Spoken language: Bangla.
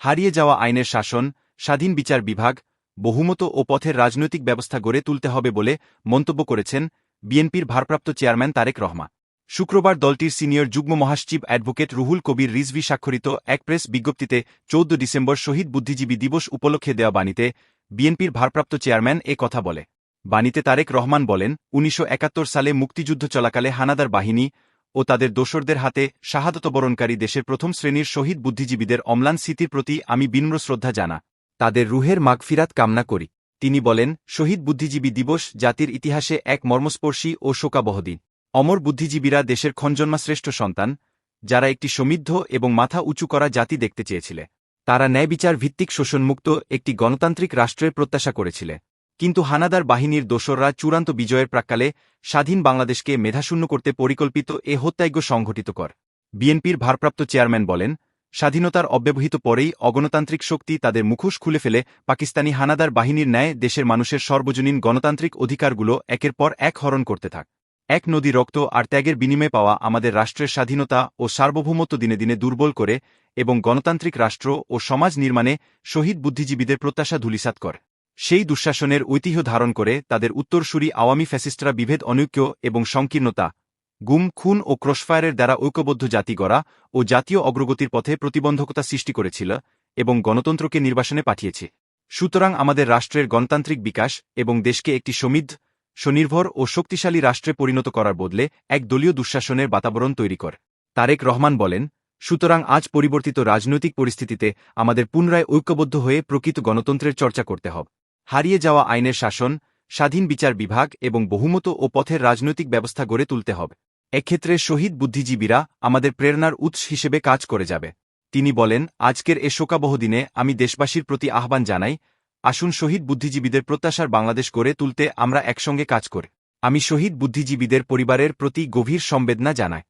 হারিয়ে যাওয়া আইনের শাসন, স্বাধীন বিচার বিভাগ, বহুমত ও পথের রাজনৈতিক ব্যবস্থা গড়ে তুলতে হবে বলে মন্তব্য করেছেন বিএনপির ভারপ্রাপ্ত চেয়ারম্যান তারেক রহমা শুক্রবার দলটির সিনিয়র যুগ্ম মহাসচিব অ্যাডভোকেট রুহুল কবির রিজভি স্বাক্ষরিত এক প্রেস বিজ্ঞপ্তিতে চৌদ্দ ডিসেম্বর শহীদ বুদ্ধিজীবী দিবস উপলক্ষে দেওয়া বাণীতে বিএনপির ভারপ্রাপ্ত চেয়ারম্যান এ কথা বলে। বাণীতে তারেক রহমান বলেন, উনিশশো একাত্তর সালে মুক্তিযুদ্ধ চলাকালে হানাদার বাহিনী ও তাদের দোসরদের হাতে শাহাদতবরণকারী দেশের প্রথম শ্রেণির শহীদ বুদ্ধিজীবীদের অম্লান স্মৃতির প্রতি আমি বিনম্র শ্রদ্ধা জানা। তাদের রুহের মাগফিরাত কামনা করি। তিনি বলেন, শহীদ বুদ্ধিজীবী দিবস জাতির ইতিহাসে এক মর্মস্পর্শী ও শোকাবহ দিন। অমর বুদ্ধিজীবীরা দেশের খঞ্জন্মা শ্রেষ্ঠ সন্তান, যারা একটি সমৃদ্ধ এবং মাথা উঁচু করা জাতি দেখতে চেয়েছিলে। তারা ন্যায়বিচার ভিত্তিক শোষণমুক্ত একটি গণতান্ত্রিক রাষ্ট্রের প্রত্যাশা করেছিলে। কিন্তু হানাদার বাহিনীর দোসররা চূড়ান্ত বিজয়ের প্রাক্কালে স্বাধীন বাংলাদেশকে মেধাশূন্য করতে পরিকল্পিত এ হত্যাজ্ঞ সংঘটিত কর। বিএনপির ভারপ্রাপ্ত চেয়ারম্যান বলেন, স্বাধীনতার অব্যবহিত পরেই অগণতান্ত্রিক শক্তি তাদের মুখোশ খুলে ফেলে পাকিস্তানি হানাদার বাহিনীর ন্যায় দেশের মানুষের সর্বজনীন গণতান্ত্রিক অধিকারগুলো একের পর এক হরণ করতে থাক। এক নদী রক্ত আর ত্যাগের বিনিময়ে পাওয়া আমাদের রাষ্ট্রের স্বাধীনতা ও সার্বভৌমত্ব দিনে দিনে দুর্বল করে এবং গণতান্ত্রিক রাষ্ট্র ও সমাজ নির্মাণে শহীদ বুদ্ধিজীবীদের প্রত্যাশা ধূলিসাৎ কর। সেই দুঃশাসনের ঐতিহ্য ধারণ করে তাদের উত্তরসূরি আওয়ামী ফ্যাসিস্টরা বিভেদ অনৈক্য এবং সংকীর্ণতা, গুম, খুন ও ক্রসফায়ারের দ্বারা ঐক্যবদ্ধ জাতি গড়া ও জাতীয় অগ্রগতির পথে প্রতিবন্ধকতা সৃষ্টি করেছিল এবং গণতন্ত্রকে নির্বাসনে পাঠিয়েছে। সুতরাং আমাদের রাষ্ট্রের গণতান্ত্রিক বিকাশ এবং দেশকে একটি সমৃদ্ধ, স্বনির্ভর ও শক্তিশালী রাষ্ট্রে পরিণত করার বদলে এক দলীয় দুঃশাসনের বাতাবরণ তৈরি কর। তারেক রহমান বলেন, সুতরাং আজ পরিবর্তিত রাজনৈতিক পরিস্থিতিতে আমাদের পুনরায় ঐক্যবদ্ধ হয়ে প্রকৃত গণতন্ত্রের চর্চা করতে হবে। হারিয়ে যাওয়া আইনের শাসন, স্বাধীন বিচার বিভাগ এবং বহুমত ও পথের রাজনৈতিক ব্যবস্থা গড়ে তুলতে হবে। এক্ষেত্রে শহীদ বুদ্ধিজীবীরা আমাদের প্রেরণার উৎস হিসেবে কাজ করে যাবে। তিনি বলেন, আজকের এ শোকাবহ দিনে আমি দেশবাসীর প্রতি আহ্বান জানাই, আসুন শহীদ বুদ্ধিজীবীদের প্রত্যাশার বাংলাদেশ গড়ে তুলতে আমরা একসঙ্গে কাজ করি। আমি শহীদ বুদ্ধিজীবীদের পরিবারের প্রতি গভীর সম্বেদনা জানাই।